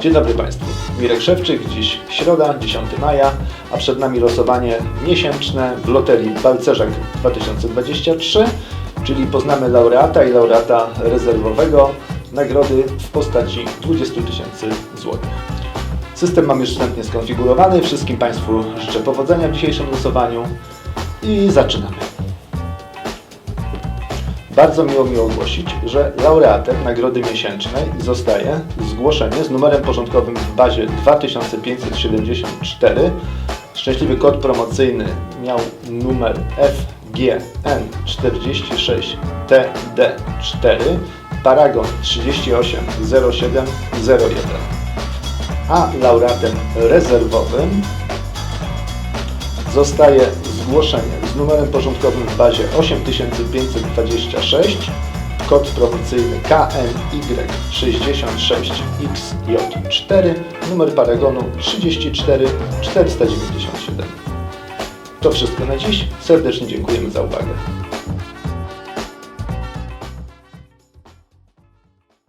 Dzień dobry Państwu. Mirek Szewczyk, dziś środa, 10 maja, a przed nami losowanie miesięczne w loterii Balcerzak 2023, czyli poznamy laureata i laureata rezerwowego nagrody w postaci 20 tysięcy złotych. System mam już wstępnie skonfigurowany. Wszystkim Państwu życzę powodzenia w dzisiejszym losowaniu i zaczynamy. Bardzo miło mi ogłosić, że laureatem nagrody miesięcznej zostaje zgłoszenie z numerem porządkowym w bazie 2574. Szczęśliwy kod promocyjny miał numer FGN46TD4, paragon 380701. A laureatem rezerwowym zostaje zgłoszenie z numerem porządkowym w bazie 8526, kod promocyjny KNY66XJ4, numer paragonu 34497. To wszystko na dziś. Serdecznie dziękujemy za uwagę.